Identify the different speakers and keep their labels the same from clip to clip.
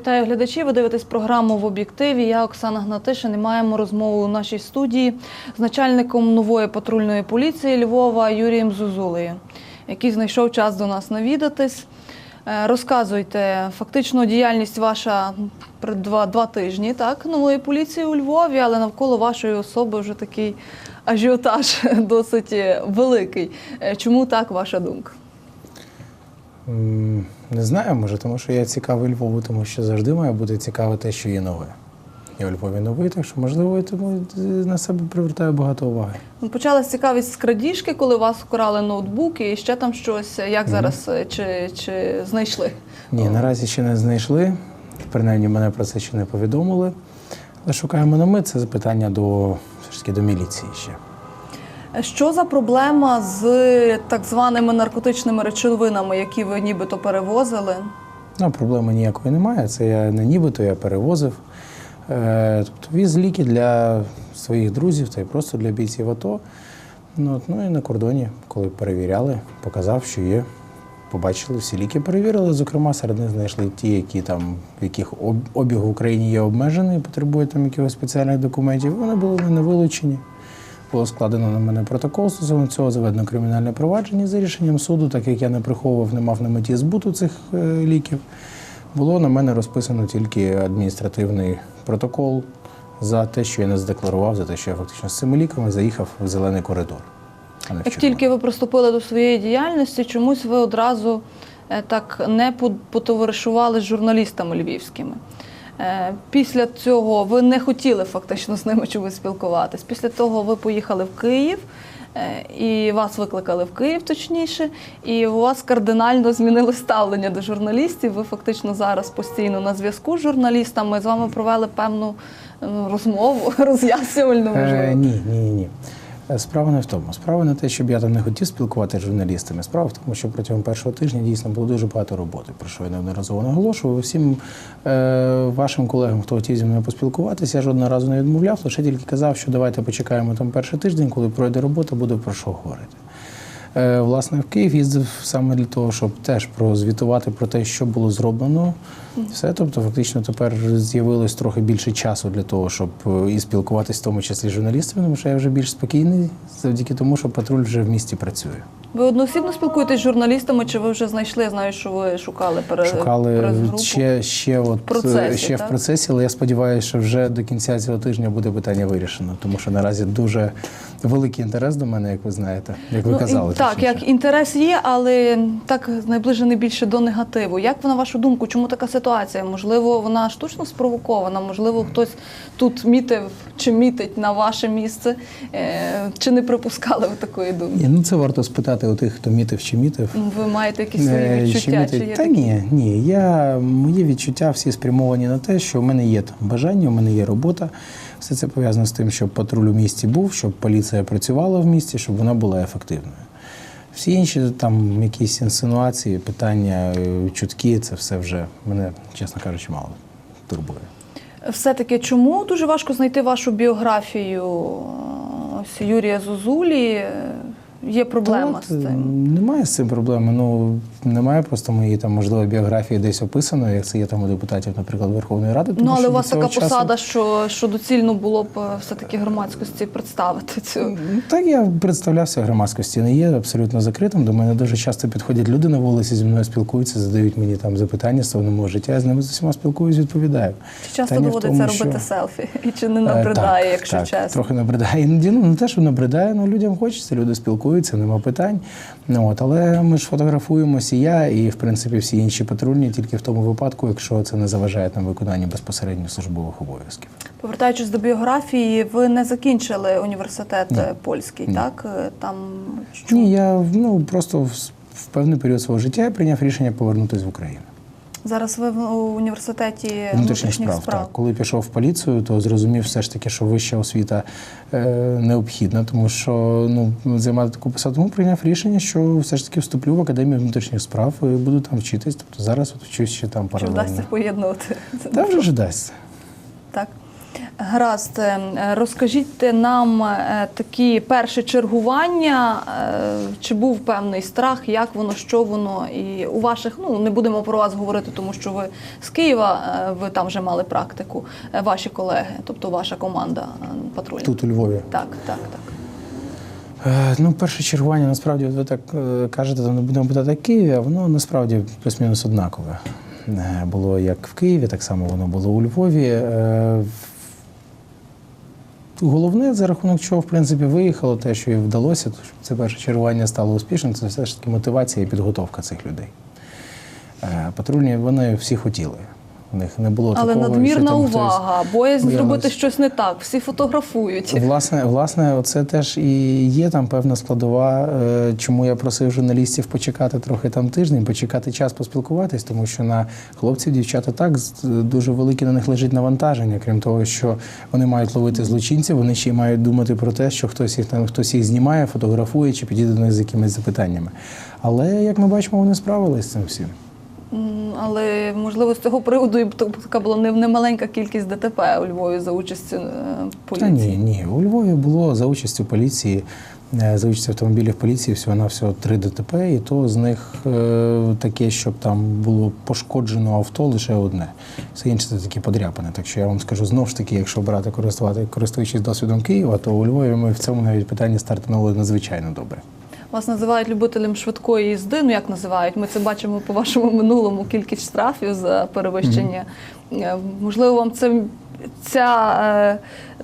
Speaker 1: Вітаю глядачі. Ви дивитесь програму в об'єктиві. Я Оксана Гнатишин і маємо розмову у нашій студії з начальником нової патрульної поліції Львова Юрієм Зузулею, який знайшов час до нас навідатись. Е, Розказуйте, фактично діяльність ваша два, два тижні так, нової поліції у Львові, але навколо вашої особи вже такий ажіотаж досить великий. Е, Чому так ваша думка?
Speaker 2: Не знаю, може, тому що я цікавий Львову, тому що завжди має бути цікаве те, що є нове. Я у Львові новий, так що, можливо, я тому на себе привертаю багато уваги.
Speaker 1: Ну, Почалась цікавість з крадіжки, коли у вас вкрали ноутбук і ще там щось. Як зараз е, чи, чи знайшли?
Speaker 2: Ні, наразі ще не знайшли. Принаймні мене про це ще не повідомили. Але шукаємо на ми. Це запитання до все ж таки до міліції ще.
Speaker 1: Що за проблема з так званими наркотичними речовинами, які ви нібито перевозили?
Speaker 2: Ну, проблеми ніякої немає. Це я не нібито я перевозив. Е, тобто віз ліки для своїх друзів та й просто для бійців АТО. Ну, ну і на кордоні, коли перевіряли, показав, що є. Побачили, всі ліки перевірили. Зокрема, серед них знайшли ті, які там, в яких об- обіг в Україні є обмежений, потребують там якихось спеціальних документів. Вони були не вилучені. Було складено на мене протокол стосовно цього, заведено кримінальне провадження за рішенням суду, так як я не приховував, не мав на меті збуту цих е, ліків. Було на мене розписано тільки адміністративний протокол за те, що я не задекларував, за те, що я фактично з цими ліками заїхав в зелений коридор. А не
Speaker 1: Як тільки ви приступили до своєї діяльності, чомусь ви одразу е, так не потоваришували з журналістами львівськими. Е, Після цього ви не хотіли фактично з ними чогось спілкуватись. Після того ви поїхали в Київ. е, І вас викликали в Київ, точніше, і у вас кардинально змінили ставлення до журналістів. Ви фактично зараз постійно на зв'язку з журналістами. З вами провели певну ну, розмову роз'яснювальну.
Speaker 2: Е, ні, ні, ні, Справа не в тому. Справа не те, щоб я там не хотів спілкуватися з журналістами. Справа в тому, що протягом першого тижня дійсно було дуже багато роботи, про що я неодноразово наголошував. Всім е, вашим колегам, хто хотів зі мною поспілкуватися, я жодного разу не відмовляв, лише тільки казав, що давайте почекаємо там перший тиждень, коли пройде робота, буде про що говорити. Е, Власне, в Київ їздив саме для того, щоб теж прозвітувати про те, що було зроблено. Все, тобто, фактично тепер з'явилось трохи більше часу для того, щоб е, і спілкуватися, в тому числі з журналістами, тому що я вже більш спокійний, завдяки тому, що патруль вже в місті працює.
Speaker 1: Ви одноосібно спілкуєтесь з журналістами, чи ви вже знайшли? Я знаю, що ви шукали пере...
Speaker 2: Шукали ще, ще, от,
Speaker 1: В процесі,
Speaker 2: ще
Speaker 1: так?
Speaker 2: в процесі, але я сподіваюся, що вже до кінця цього тижня буде питання вирішено, тому що наразі дуже великий інтерес до мене, як ви знаєте, як ви
Speaker 1: Ну,
Speaker 2: казали.
Speaker 1: і- так,
Speaker 2: точніше.
Speaker 1: як інтерес є, але так наближений більше до негативу. Як на вашу думку, чому така ситуація? Можливо, вона штучно спровокована, можливо, хтось тут мітив чи мітить на ваше місце, е, чи не припускали ви такої думки?
Speaker 2: Ну це варто спитати у тих, хто мітив чи мітив.
Speaker 1: Ви маєте якісь свої
Speaker 2: Е,
Speaker 1: відчуття?
Speaker 2: чи?
Speaker 1: Чи є
Speaker 2: Та
Speaker 1: такі?
Speaker 2: ні, ні. Я, мої відчуття всі спрямовані на те, що в мене є там бажання, у мене є робота. Все це пов'язано з тим, щоб патруль у місті був, щоб поліція працювала в місті, щоб вона була ефективною. Всі інші там якісь інсинуації, питання, е, чутки, це все вже мене, чесно кажучи, мало турбує.
Speaker 1: Все-таки чому дуже важко знайти вашу біографію ось Юрія Зозулі? Є проблема
Speaker 2: Та
Speaker 1: з цим.
Speaker 2: Немає з цим проблеми. Ну немає просто моєї там можливо біографії десь описано, як це є там у депутатів, наприклад, Верховної Ради. Тому
Speaker 1: Ну, але у вас така
Speaker 2: часу-
Speaker 1: посада, що, що доцільно було б е, все-таки громадськості представити цю.
Speaker 2: Так я представлявся громадськості, не є абсолютно закритим. До мене дуже часто підходять люди на вулиці, зі мною спілкуються, задають мені там запитання стосовно мого життя. Я з ними з усіма спілкуюсь, відповідаю.
Speaker 1: Чи часто
Speaker 2: Питання
Speaker 1: доводиться
Speaker 2: тому,
Speaker 1: робити
Speaker 2: що-
Speaker 1: селфі? І чи не
Speaker 2: Е,
Speaker 1: набридає,
Speaker 2: так,
Speaker 1: якщо
Speaker 2: так,
Speaker 1: чесно?
Speaker 2: Трохи набридає. Іноді ну не те, що набридає, ну людям хочеться, люди спілкуються, нема питань. Ну, от, але ми ж фотографуємося і я, і в принципі всі інші патрульні тільки в тому випадку, якщо це не заважає нам виконанню безпосередньо службових обов'язків.
Speaker 1: Повертаючись до біографії, ви не закінчили університет
Speaker 2: Ні.
Speaker 1: е, польський,
Speaker 2: Ні.
Speaker 1: так? Е, Там що?
Speaker 2: Ні, я ну просто в, в певний період свого життя я прийняв рішення повернутися в Україну.
Speaker 1: Зараз ви в університеті
Speaker 2: Внутрішніх справ, так. Коли пішов в поліцію, то зрозумів все ж таки, що вища освіта е, необхідна, тому що ну займати таку посаду. Тому прийняв рішення, що все ж таки вступлю в академію внутрішніх справ і буду там вчитись. Тобто зараз от вчусь ще там
Speaker 1: Чи
Speaker 2: паралельно.
Speaker 1: вдасться поєднувати? Так,
Speaker 2: Та вже вдасться. дасть.
Speaker 1: Так. Гаразд, е, розкажіть нам е, такі перші чергування, е, чи був певний страх, як воно, що воно, і у ваших, ну не будемо про вас говорити, тому що ви з Києва, ви там вже мали практику, ваші колеги, тобто ваша команда патрульна.
Speaker 2: Тут у Львові.
Speaker 1: Так, так, так.
Speaker 2: Ну, перше чергування, насправді, ви так кажете, там не будемо питати Києві, а воно насправді плюс-мінус однакове. Було як в Києві, так само воно було у Львові. Головне, за рахунок чого, в принципі, виїхало, те, що і вдалося, то це перше чергування стало успішним, це все ж таки мотивація і підготовка цих людей. Е, Патрульні вони всі хотіли. У них не було
Speaker 1: Але
Speaker 2: такого,
Speaker 1: надмірна
Speaker 2: що там хтось-
Speaker 1: увага, боязнь
Speaker 2: Я
Speaker 1: зробити щось не так, всі фотографують.
Speaker 2: Власне, власне, це теж і є там певна складова, е, чому я просив журналістів почекати трохи там тиждень, почекати час поспілкуватись, тому що на хлопців, дівчата так з- дуже велике на них лежить навантаження. Крім того, що вони мають ловити злочинців, вони ще й мають думати про те, що хтось їх там хтось їх знімає, фотографує чи підійде до них з якимись запитаннями. Але як ми бачимо, вони справились з цим всім.
Speaker 1: Але можливо з цього приводу і така була не- немаленька кількість ДТП у Львові за участю е,
Speaker 2: Та ні, ні. У Львові було за участю поліції, е, за участю автомобілів поліції всього на всього три ДТП, і то з них е, таке, щоб там було пошкоджено авто лише одне. Все інше це такі подряпини. Так що я вам скажу знову ж таки, якщо брати користувати, користуючись досвідом Києва, то у Львові ми в цьому навіть питанні стартанули надзвичайно добре.
Speaker 1: Вас називають любителем швидкої їзди. Ну як називають? Ми це бачимо по вашому минулому кількість штрафів за перевищення. Е, Можливо, вам це ця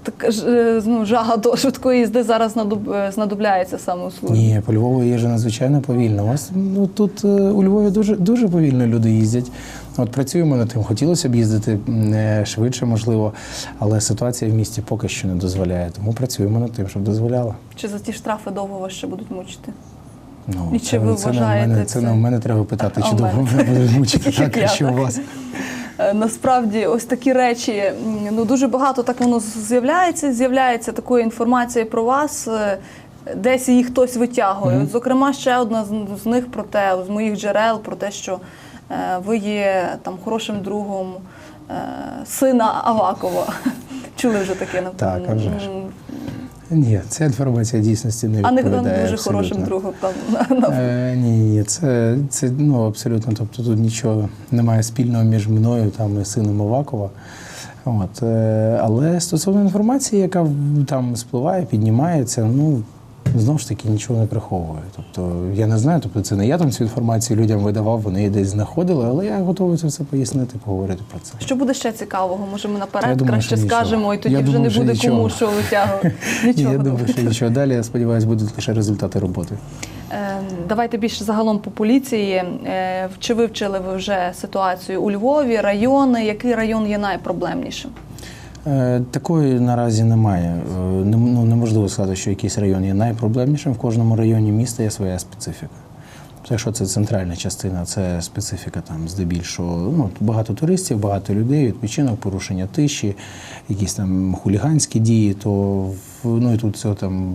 Speaker 1: е, така ж, е, ну, жага до швидкої їзди зараз е, знадобляється саме у службі.
Speaker 2: Ні, по Львову їжджу надзвичайно повільно. У вас ну тут е, у Львові дуже дуже повільно люди їздять. От працюємо над тим. Хотілося б їздити е, швидше, можливо, але ситуація в місті поки що не дозволяє. Тому працюємо над тим, щоб дозволяла.
Speaker 1: Чи за ті штрафи довго вас ще будуть мучити?
Speaker 2: Ну
Speaker 1: І чи ви
Speaker 2: це, не в
Speaker 1: вважаєте
Speaker 2: мене, це не в мене треба питати, чи довго
Speaker 1: мене.
Speaker 2: мене будуть мучити так,
Speaker 1: я,
Speaker 2: що у вас.
Speaker 1: Е, Насправді, ось такі речі, ну дуже багато так воно з'являється. З'являється такої інформації про вас. е, Десь її хтось витягує. От, Зокрема, ще одна з- з них про те, з моїх джерел, про те, що е, ви є там хорошим другом е, сина Авакова. Чули вже таке, напевно.
Speaker 2: Так, Ні, ця інформація дійсності не
Speaker 1: А не
Speaker 2: відповідає.
Speaker 1: дуже
Speaker 2: абсолютно.
Speaker 1: хорошим другом там
Speaker 2: Е, ні, ні, це, це ну, абсолютно. Тобто тут нічого немає спільного між мною там, і сином Овакова. От, е, але стосовно інформації, яка там спливає, піднімається, ну знову ж таки нічого не приховую. Тобто я не знаю, тобто це не я там цю інформацію людям видавав, вони її десь знаходили, але я готовий це все пояснити, поговорити про це.
Speaker 1: Що буде ще цікавого? Може, ми
Speaker 2: Я
Speaker 1: наперед
Speaker 2: думаю,
Speaker 1: краще скажемо, і тоді
Speaker 2: Я
Speaker 1: вже
Speaker 2: думаю,
Speaker 1: не буде
Speaker 2: нічого.
Speaker 1: кому що витягувати.
Speaker 2: Ні,
Speaker 1: Нічого
Speaker 2: я думаю, що нічого далі. Я сподіваюся, будуть лише результати роботи.
Speaker 1: Е, Давайте більше загалом по поліції. Е, Чи вивчили ви вже ситуацію у Львові, райони? Який район є найпроблемнішим?
Speaker 2: Е, Такої наразі немає. Е, Ну, неможливо сказати, що якийсь район є найпроблемнішим. В кожному районі міста є своя специфіка. Тобто, Якщо це центральна частина, це специфіка там здебільшого ну, багато туристів, багато людей, відпочинок, порушення тиші, якісь там хуліганські дії, то ну і тут цього там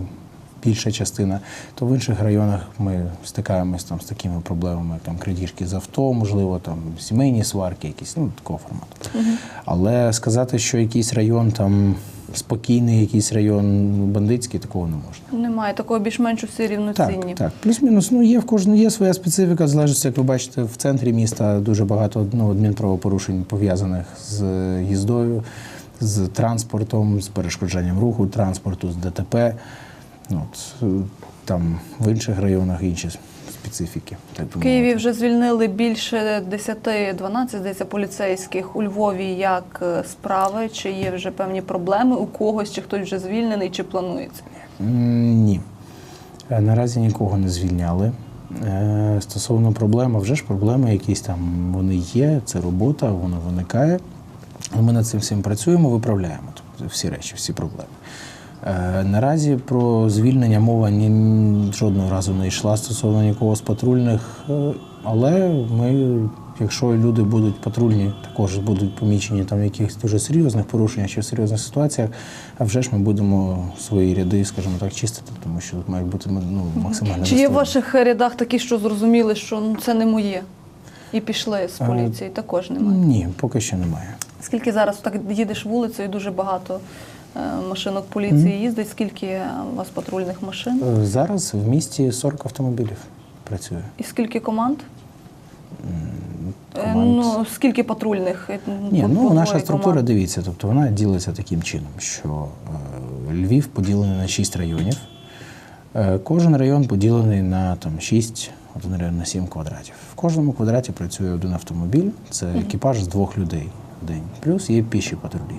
Speaker 2: більша частина, то в інших районах ми стикаємось там з такими проблемами, як там крадіжки з авто, можливо, там сімейні сварки, якісь ну такого формату. Але сказати, що якийсь район там спокійний, якийсь район бандитський, такого не можна.
Speaker 1: Немає такого більш-менш усі рівноцінні.
Speaker 2: Так, так. Плюс-мінус, ну є в кожному є своя специфіка, залежить, як ви бачите, в центрі міста дуже багато ну, адмінправопорушень пов'язаних з їздою, з транспортом, з перешкоджанням руху транспорту, з ДТП. От, е, там в інших районах інші специфіки. Так
Speaker 1: В Києві вже звільнили більше 10-12, здається, поліцейських. У Львові як е, справи? Чи є вже певні проблеми у когось, чи хтось вже звільнений, чи планується?
Speaker 2: Ні. Е, Наразі нікого не звільняли. Стосовно проблем, вже ж проблеми якісь там вони є, це робота, вона виникає. Ми над цим всім працюємо, виправляємо тобто всі речі, всі проблеми. Е, Наразі про звільнення мова ні, жодного разу не йшла стосовно нікого з патрульних, е, але ми, якщо люди будуть патрульні, також будуть помічені там в якихось дуже серйозних порушеннях чи в серйозних ситуаціях, а вже ж ми будемо свої ряди, скажімо так, чистити, тому що тут мають бути ну, максимально
Speaker 1: Чи є в ваших рядах такі, що зрозуміли, що ну, це не моє? І пішли з
Speaker 2: Е,
Speaker 1: поліції? Також немає.
Speaker 2: Ні, поки що немає.
Speaker 1: Скільки зараз так їдеш вулицею, дуже багато машинок поліції їздить. Скільки е, у вас патрульних машин?
Speaker 2: Е, Зараз в місті 40 автомобілів працює.
Speaker 1: І скільки команд? Е,
Speaker 2: Команд.
Speaker 1: Ну, скільки патрульних? е,
Speaker 2: Ні, ну наша структура,
Speaker 1: команд?
Speaker 2: дивіться, тобто вона ділиться таким чином, що е, Львів поділений на 6 районів. Е, Кожен район поділений на там 6, один район на 7 квадратів. В кожному квадраті працює один автомобіль, це екіпаж з двох людей в день. Плюс є піші патрулі,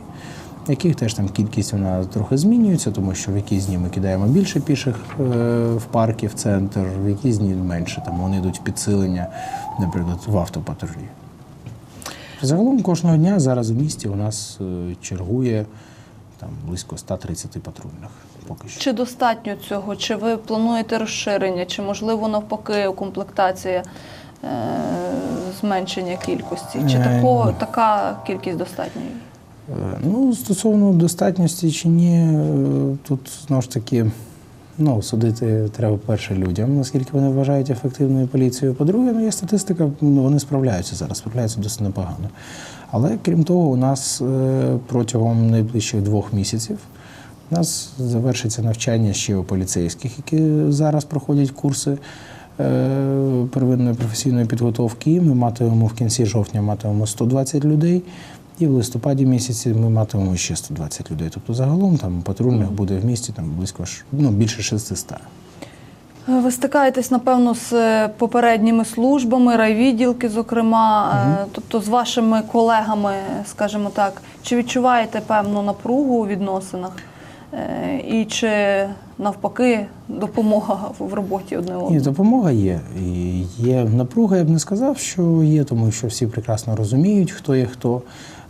Speaker 2: яких теж там кількість вона трохи змінюється, тому що в якісь дні ми кидаємо більше піших е, в парки, в центр, в якісь дні менше. Там вони йдуть в підсилення, наприклад, в автопатрулі. Загалом кожного дня зараз в місті у нас е, чергує там близько 130 патрульних. Поки що.
Speaker 1: Чи достатньо цього? Чи ви плануєте розширення? Чи можливо навпаки укомплектація е, зменшення кількості? Чи такого, така кількість достатньо?
Speaker 2: Е, Ну, стосовно достатньості чи ні, е, тут знову ж таки ну, судити треба перше людям, наскільки вони вважають ефективною поліцією. По-друге, ну, є статистика, ну, вони справляються зараз, справляються досить непогано. Але крім того, у нас е, протягом найближчих двох місяців у нас завершиться навчання ще у поліцейських, які зараз проходять курси первинної професійної підготовки. Ми матимемо в кінці жовтня матимемо 120 людей. І в листопаді місяці ми матимемо ще 120 людей. Тобто загалом там патрульних буде в місті там близько ж- ну, більше 600.
Speaker 1: Е, Ви стикаєтесь, напевно, з е, попередніми службами, райвідділки, зокрема, е, тобто з вашими колегами, скажімо так, чи відчуваєте певну напругу у відносинах? І чи навпаки допомога в роботі одне
Speaker 2: Ні, допомога є. І є напруга, я б не сказав, що є, тому що всі прекрасно розуміють, хто є хто.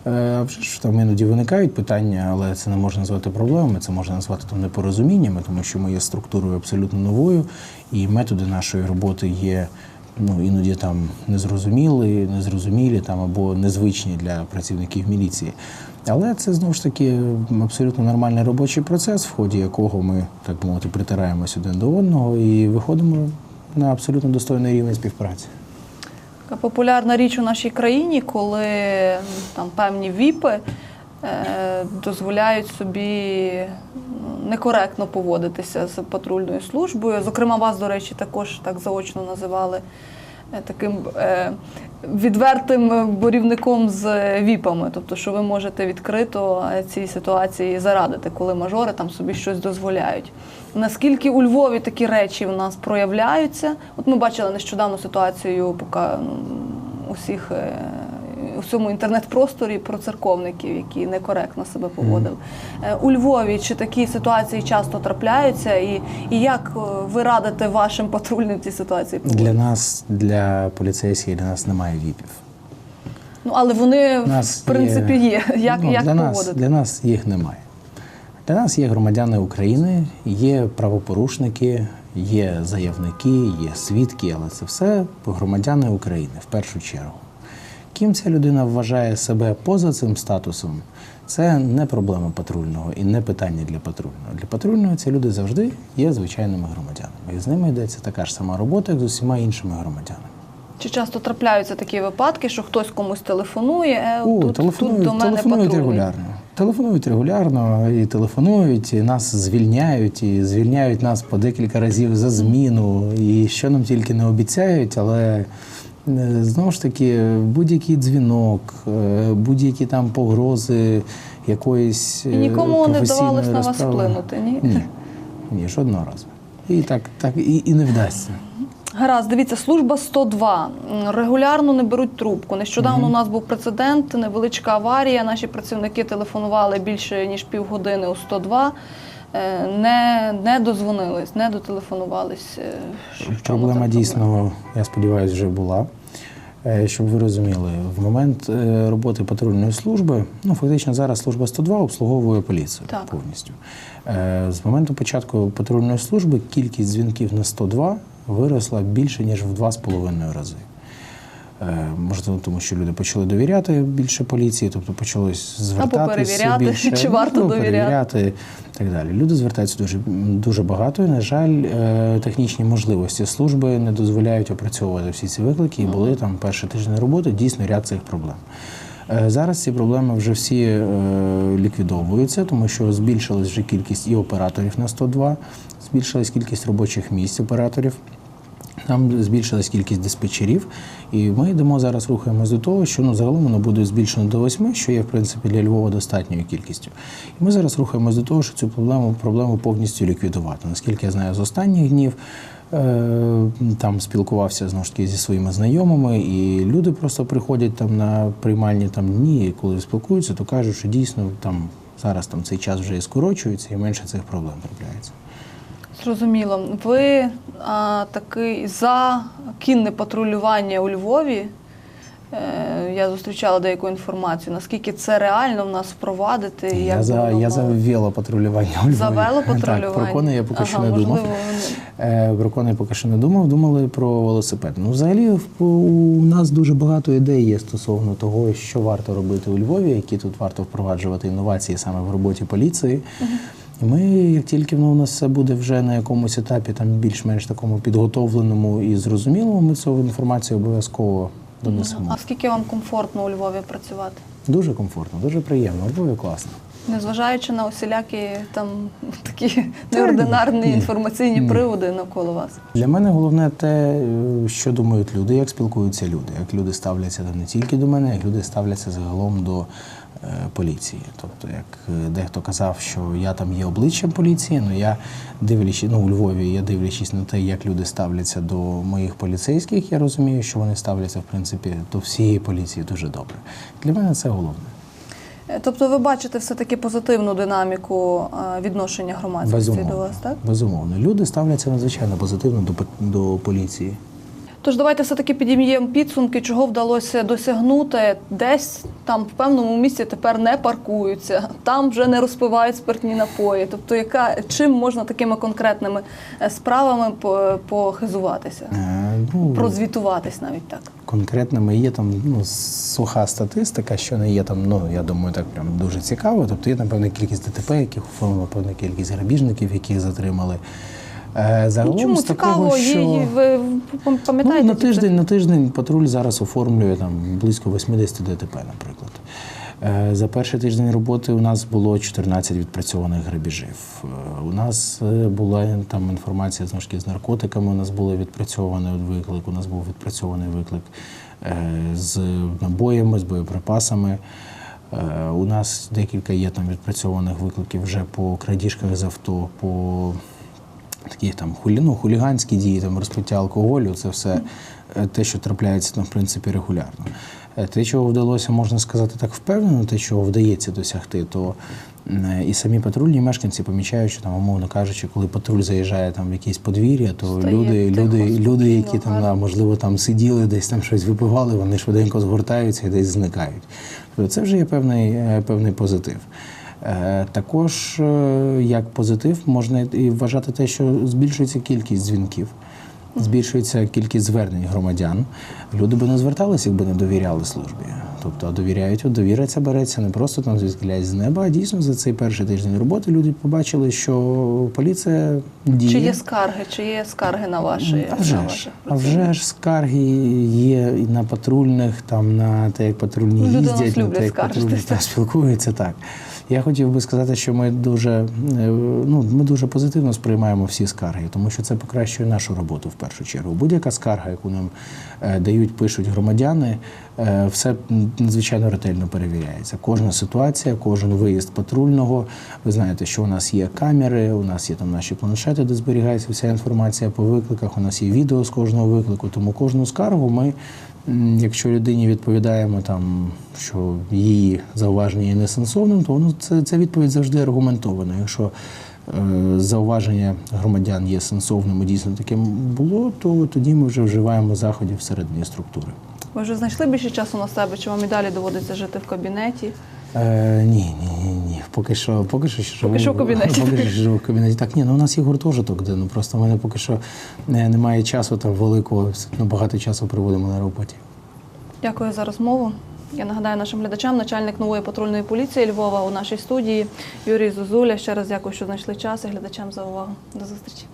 Speaker 2: Е, там іноді виникають питання, але це не можна назвати проблемами, це можна назвати там непорозуміннями, тому що ми є структурою абсолютно новою, і методи нашої роботи є ну, іноді там незрозумілі, незрозумілі там, або незвичні для працівників міліції. Але це знову ж таки абсолютно нормальний робочий процес, в ході якого ми, так мовити, притираємось один до одного і виходимо на абсолютно достойний рівень співпраці.
Speaker 1: Така популярна річ у нашій країні, коли там певні ВІПи е, дозволяють собі некоректно поводитися з патрульною службою. Зокрема, вас, до речі, також так заочно називали е, таким е, відвертим борівником з ВІПами. Тобто, що ви можете відкрито е, цій ситуації зарадити, коли мажори там собі щось дозволяють. Наскільки у Львові такі речі в нас проявляються? От ми бачили нещодавно ситуацію, поки ну, усіх е, у всьому інтернет-просторі про церковників, які некоректно себе поводили. Е, У Львові чи такі ситуації часто трапляються, і, і як е, ви радите вашим патрульним ці ситуації поводити?
Speaker 2: Для нас, для поліцейських, для нас немає віпів.
Speaker 1: Ну але вони
Speaker 2: нас
Speaker 1: в принципі є. Як,
Speaker 2: ну,
Speaker 1: як
Speaker 2: для, нас, для нас їх немає. Для нас є громадяни України, є правопорушники, є заявники, є свідки, але це все громадяни України в першу чергу. Ким ця людина вважає себе поза цим статусом, це не проблема патрульного і не питання для патрульного. Для патрульного ці люди завжди є звичайними громадянами. І з ними йдеться така ж сама робота, як з усіма іншими громадянами.
Speaker 1: Чи часто трапляються такі випадки, що хтось комусь телефонує, е,
Speaker 2: О,
Speaker 1: тут,
Speaker 2: телефонують,
Speaker 1: тут до мене
Speaker 2: телефонують
Speaker 1: патрульний.
Speaker 2: регулярно. Телефонують регулярно і телефонують, і нас звільняють, і звільняють нас по декілька разів за зміну, і що нам тільки не обіцяють, але знову ж таки, будь-який дзвінок, е, будь-які там погрози якоїсь.
Speaker 1: І нікому
Speaker 2: е,
Speaker 1: не вдавалось на вас вплинути, ні?
Speaker 2: Ні, ні, жодного разу. І так, так і, і не вдасться.
Speaker 1: Гаразд, дивіться, служба 102. М, Регулярно не беруть трубку. Нещодавно у нас був прецедент, невеличка аварія. Наші працівники телефонували більше ніж півгодини у 102. Е, Не, не дозвонились, не дотелефонувались. Е, що-
Speaker 2: Проблема дійсно, я сподіваюся, вже була. Е, Щоб ви розуміли, в момент роботи патрульної служби, ну фактично зараз служба 102 обслуговує поліцію
Speaker 1: Так.
Speaker 2: повністю. З моменту початку патрульної служби кількість дзвінків на 102 виросла більше ніж в 2,5 рази. Е, Можливо, тому що люди почали довіряти більше поліції, тобто почалось звертатися
Speaker 1: перевіряти,
Speaker 2: більше,
Speaker 1: чи варто
Speaker 2: можливо,
Speaker 1: довіряти.
Speaker 2: перевіряти і так далі. Люди звертаються дуже, дуже багато. І, на жаль, е, технічні можливості служби не дозволяють опрацьовувати всі ці виклики. І були там перші тижні роботи дійсно ряд цих проблем. Е, Зараз ці проблеми вже всі ліквідовуються, тому що збільшилась вже кількість і операторів на 102, збільшилась кількість робочих місць операторів. Там збільшилась кількість диспетчерів, і ми йдемо зараз, рухаємось до того, що ну загалом воно буде збільшено до восьми, що є в принципі для Львова достатньою кількістю. І ми зараз рухаємось до того, що цю проблему проблему повністю ліквідувати. Наскільки я знаю, з останніх днів е, там спілкувався знову ж таки зі своїми знайомими, і люди просто приходять там на приймальні там дні, і коли спілкуються, то кажуть, що дійсно там зараз там цей час вже і скорочується, і менше цих проблем трапляється.
Speaker 1: Зрозуміло. Ви а, такий за кінне патрулювання у Львові. Е, я зустрічала деяку інформацію. Наскільки це реально в нас впровадити? і як
Speaker 2: Я за,
Speaker 1: воно
Speaker 2: я за велопатрулювання у Львові.
Speaker 1: За велопатрулювання?
Speaker 2: Так, про кони я поки що
Speaker 1: Ага,
Speaker 2: не думав.
Speaker 1: можливо, вони-
Speaker 2: Е, Про кони поки що не думав, думали про велосипед. Ну, взагалі, у нас дуже багато ідей є стосовно того, що варто робити у Львові, які тут варто впроваджувати інновації саме в роботі поліції. І ми, як тільки ну, у нас все буде вже на якомусь етапі, там більш-менш такому підготовленому і зрозумілому, ми цю інформацію обов'язково донесемо.
Speaker 1: А скільки вам комфортно у Львові працювати?
Speaker 2: Дуже комфортно, дуже приємно. Львові класно.
Speaker 1: Незважаючи на усілякі там такі неординарні інформаційні приводи навколо вас.
Speaker 2: Для мене головне те, що думають люди, як спілкуються люди, як люди ставляться не тільки до мене, як люди ставляться загалом до поліції. Тобто, як е, дехто казав, що я там є обличчям поліції, ну я дивлячись, ну у Львові, я дивлячись на те, як люди ставляться до моїх поліцейських, я розумію, що вони ставляться в принципі до всієї поліції дуже добре. Для мене це головне.
Speaker 1: Е, Тобто ви бачите все-таки позитивну динаміку е, відношення громадськості до вас, так?
Speaker 2: Безумовно. Люди ставляться надзвичайно позитивно до, до поліції.
Speaker 1: Тож давайте все-таки підім'ємо підсумки, чого вдалося досягнути. Десь там в певному місці тепер не паркуються, там вже не розпивають спиртні напої. Тобто, яка чим можна такими конкретними е, справами похизуватися,
Speaker 2: Е, ну,
Speaker 1: прозвітуватись навіть так.
Speaker 2: Конкретними є там ну, суха статистика, що не є там, ну я думаю, так прям дуже цікаво. Тобто є там певна кількість ДТП, яких оформлено, певна кількість грабіжників, яких затримали. Е, загалом
Speaker 1: чому
Speaker 2: з такого,
Speaker 1: цікаво?
Speaker 2: що...
Speaker 1: Її ви
Speaker 2: Ну, на тиждень, на тиждень патруль зараз оформлює там близько 80 ДТП, наприклад. Е, За перший тиждень роботи у нас було 14 відпрацьованих грабіжів. Е, У нас була там інформація знову ж таки з наркотиками. У нас було відпрацьований виклик. У нас був відпрацьований виклик з набоями, з боєприпасами. У нас декілька є там відпрацьованих викликів вже по крадіжках з авто, по такі там хулі, ну, хуліганські дії, там розпиття алкоголю, це все е, те, що трапляється там, в принципі, регулярно. Е, Те, чого вдалося, можна сказати так впевнено, те, чого вдається досягти, то і самі патрульні мешканці помічають, що там, умовно кажучи, коли патруль заїжджає там в якесь подвір'я, то
Speaker 1: Стає
Speaker 2: люди,
Speaker 1: тихо,
Speaker 2: люди, люди, які там да, можливо там сиділи, десь там щось випивали, вони швиденько згортаються і десь зникають. Тобто це вже є певний, е, певний позитив. Е, Також е, як позитив можна і вважати те, що збільшується кількість дзвінків, збільшується кількість звернень громадян. Люди би не зверталися, якби не довіряли службі. Тобто довіряють, довіра ця береться не просто там звідкилясь з неба, а дійсно за цей перший тиждень роботи люди побачили, що поліція діє.
Speaker 1: Чи є скарги, чи є скарги на ваші
Speaker 2: А вже
Speaker 1: на
Speaker 2: ж, а вже ж скарги є і на патрульних, там на те, як патрульні
Speaker 1: Ну, люди
Speaker 2: їздять, на те, як патрульні
Speaker 1: скаржитися.
Speaker 2: там спілкуються. Так я хотів би сказати, що ми дуже е, ну ми дуже позитивно сприймаємо всі скарги, тому що це покращує нашу роботу в першу чергу. Будь-яка скарга, яку нам е, дають, пишуть громадяни, е, все надзвичайно ретельно перевіряється. Кожна ситуація, кожен виїзд патрульного. Ви знаєте, що у нас є камери, у нас є там наші планшети, де зберігається вся інформація по викликах. У нас є відео з кожного виклику. Тому кожну скаргу ми, якщо людині відповідаємо там, що її зауваження є несенсовним, то воно це, це відповідь завжди аргументована. Якщо е, зауваження громадян є сенсовним і дійсно таким було, то тоді ми вже вживаємо заходів всередині структури.
Speaker 1: Ви вже знайшли більше часу на себе, чи вам і далі доводиться жити в кабінеті?
Speaker 2: Е, ні, ні, ні, ні. Поки що, поки що живу.
Speaker 1: Поки що в кабінеті.
Speaker 2: Поки що живу в кабінеті. Так, ні, ну у нас є гуртожиток, де ну просто в мене поки що е, немає часу там великого, все багато часу проводимо на роботі.
Speaker 1: Дякую за розмову. Я нагадаю нашим глядачам, начальник нової патрульної поліції Львова у нашій студії Юрій Зозуля. Ще раз дякую, що знайшли час і глядачам за увагу. До зустрічі.